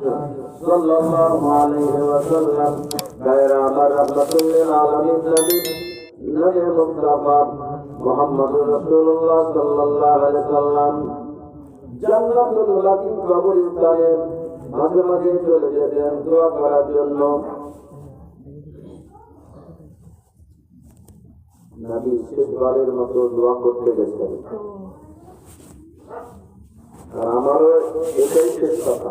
sallallahu alaihi wasallam gaira marhamatul lil alamin nabi nabi mustafa muhammadur rasulullah sallallahu alaihi wasallam জান্নাতুল বাকি কবরস্থানে মাঝে মাঝে চলে যেতেন দোয়া করার জন্য নবী শেষবারের মতো দোয়া করতে গেছেন আর আমারও এটাই শেষ কথা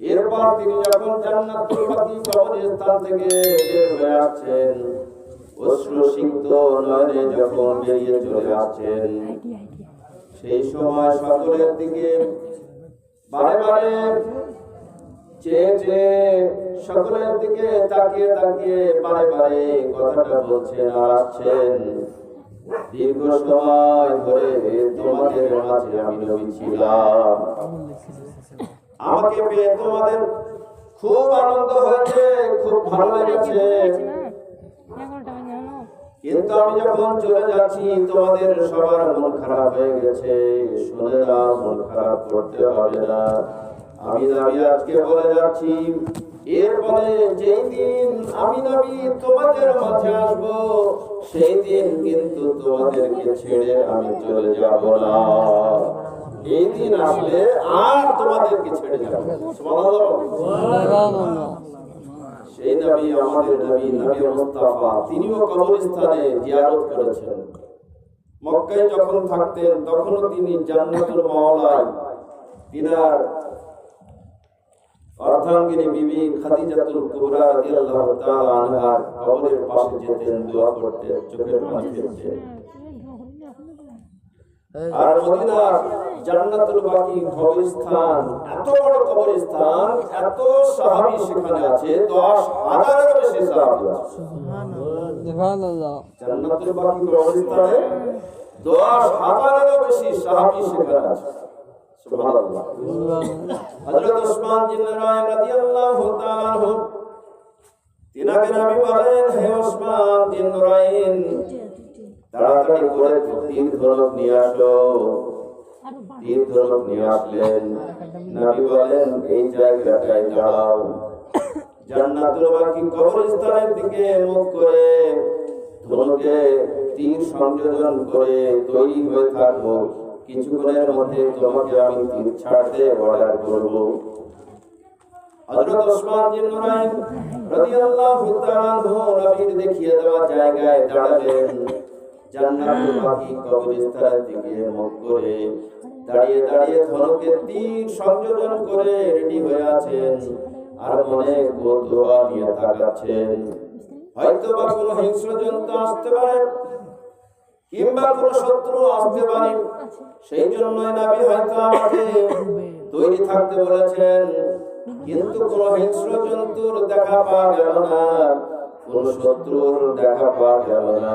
এরপর তিনি যখন জান্নাতুল থেকে বের হয়ে আসছেন নয়নে যখন বেরিয়ে চলে আসছেন, সেই সময় সকলের দিকে বারে বারে চেয়ে চেয়ে সকলের দিকে তাকিয়ে তাকিয়ে বারে বারে কথাটা বলছেন আর আসছেন, দীর্ঘ সময় ধরে তোমাদের মাঝে আমি ছিলাম। আমাকে পেয়ে তোমাদের খুব আনন্দ হয়েছে খুব ভালো লেগেছে। কিন্তু আমি যখন চলে যাচ্ছি তোমাদের সবার মন খারাপ হয়ে গেছে। শুনে নাও মন খারাপ করতে হবে না। আমি নবী আজকে বলে যাচ্ছি এরপরে যেই দিন আমি নবী তোমাদের মাঝে আসব সেই দিন কিন্তু তোমাদেরকে ছেড়ে আমি চলে যাব না। এই দিন আসলে আর তোমাদেরকে ছেড়ে যাব সেই নবী আমাদের নবী নবী মুস্তাফা, তিনিও কবরস্থানে জিয়ারত করেছেন। মক্কায় যখন থাকতেন, তখনও তিনি জান্নাতুল মাওলায় তিনার অর্ধাঙ্গিনী বিবি খাদিজাতুল কুবরা রাদিয়াল্লাহু তাআলা আনহার কবরের পাশে যেতেন, দোয়া করতেন, চোখের পানি ফেলতেন। আর মদিনার জান্নাতুল বাকি কবরস্থান এত বড় কবরস্থান এত সাহাবী সেখানে আছে 10 হাজারেরও বেশি সাহাবী আছে। জান্নাতুল বাকি কবরস্থানে 10 হাজারেরও বেশি সাহাবী সেখানে আছে। সুবহানাল্লাহ। হযরত ওসমান জিন্নারায় রাদিয়াল্লাহু তাআলা আনহু তিনাকে নবী বলেন হে ওসমান জিন্নারাইন তাড়াতাড়ি করে তীর ধনুক নিয়ে আসো তীর ধনুক নিয়ে আসলেন। নবী বলেন এই জায়গাটায় দাঁড়াও। জান্নাতুল বাকি কবরস্থানের দিকে মুখ করে ধনুকে তীর সংযোজন করে তৈরি হয়ে থাকব। কিছুক্ষণের মধ্যে তোমাকে আমি তীর ছাড়তে অর্ডার করব। হযরত ওসমান বিন নুরাইন রাদিয়াল্লাহু তাআলা নবীর দেখিয়ে দেওয়া জায়গায় দাঁড়ালেন। জান্নাতুল বাকি কবরস্থানের দিকে মুখ করে দাঁড়িয়ে দাঁড়িয়ে ধনুকে তীর সংযোজন করে রেডি হয়ে আছেন। আর মনে কৌতূহল নিয়ে তাকাচ্ছেন। হয়তো বা কোনো হিংস্র জন্তু আসতে পারে কিংবা কোনো শত্রু আসতে পারে। সেই জন্যই নবী হয়তো আমাকে তৈরি থাকতে বলেছেন। কিন্তু কোন হিংস্র জন্তুর দেখা পাওয়া গেল না। কোন শত্রুর দেখা পাওয়া গেল না।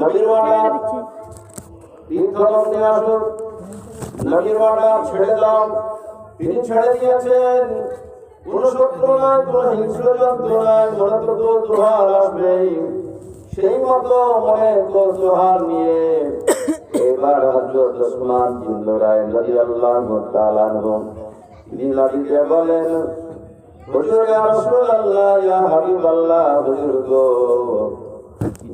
নবীর তিন ধনুক নিয়ে আসুন। নবীর ছেড়ে দাও। তিনি ছেড়ে দিয়েছেন। কোন নয় হিংস্র জন্তু নয় আসবেই সেই মতো মনে কৌতূহল নিয়ে। এবার হযরত ওসমান জিন্নরায় রাদিয়াল্লাহু তাআলা আনহু তিনি নবীকে বলেন, হুজুর রাসূলুল্লাহ, ইয়া হাবিবাল্লাহ, হুজুর গো।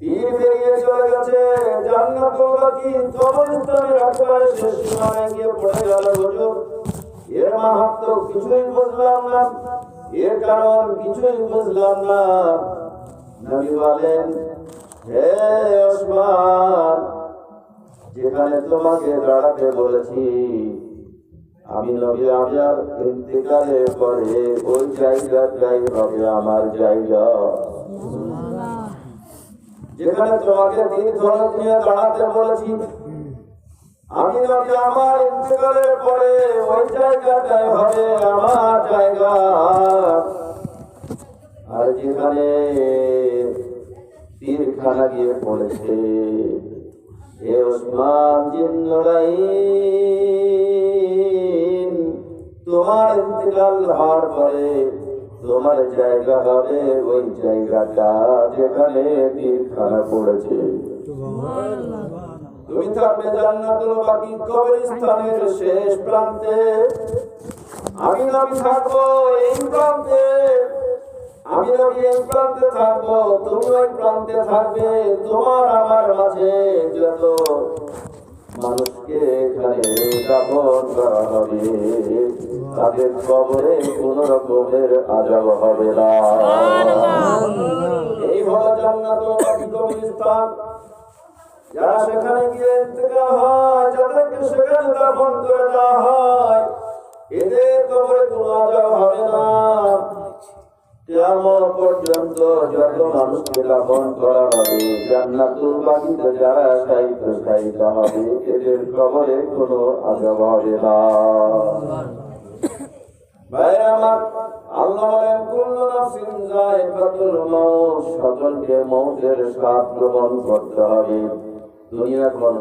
তীর বেরিয়ে চলে গেছে। জান্নাতুল বাকি শেষ গিয়ে পড়ে গেল হুজুর? এর মাহাত্ম কিছুই বুঝলাম না। এর কারণ কিছুই বুঝলাম না। নবী বলেন, হে ওসমান, যেখানে তোমাকে দাঁড়াতে বলেছি, আমি নবী আমার ইন্তেকালের পরে ওই জায়গাটাই হবে আমার জায়গা। যেখানে তোমাকে তিন ধরক নিয়ে দাঁড়াতে বলেছি। আমি নবী আমার ইন্তেকালের পরে ওই জায়গাটাই হবে, আমার জায়গা। আর যেখানে তীরখানা গিয়ে পড়েছে, এ ওসমান জিন্নরাইন, তোমার ইন্তেকাল হওয়ার পরে তোমার জায়গা হবে, ওই জায়গাটা যেখানে তীরখানা পড়েছে। তুমি থাকবে শেষ প্রান্তে। আমি থাকব এই প্রান্তে। আমি এই প্রান্তে থাকব, তুমি ওই প্রান্তে থাকবে, তোমার আমার মাঝে যত মানুষকে এখানে করা হবে। তাদের কবরে কোন রকমের আজাব হবে না। এই হলো কবরস্থান যারা সেখানে গিয়ে ইন্তেকাল হয়, যাদেরকে সেখানে দাফন করে দেওয়া হয়, এদের কবরে কোনো আজাব হবে না। কিয়ামত পর্যন্ত যত মানুষকে দাফন করা হবে, জান্নাতুল বাকিতে যারা সাহিত্য সাহিত্য হবে, এদের কবরে কোনো আজাব হবে না। ভাই, আমার আল্লাহ বলেন, কুল্লু নাফসিন সকলকে মৌতের স্বাদ গ্রহণ করতে হবে। দুনিয়া কোন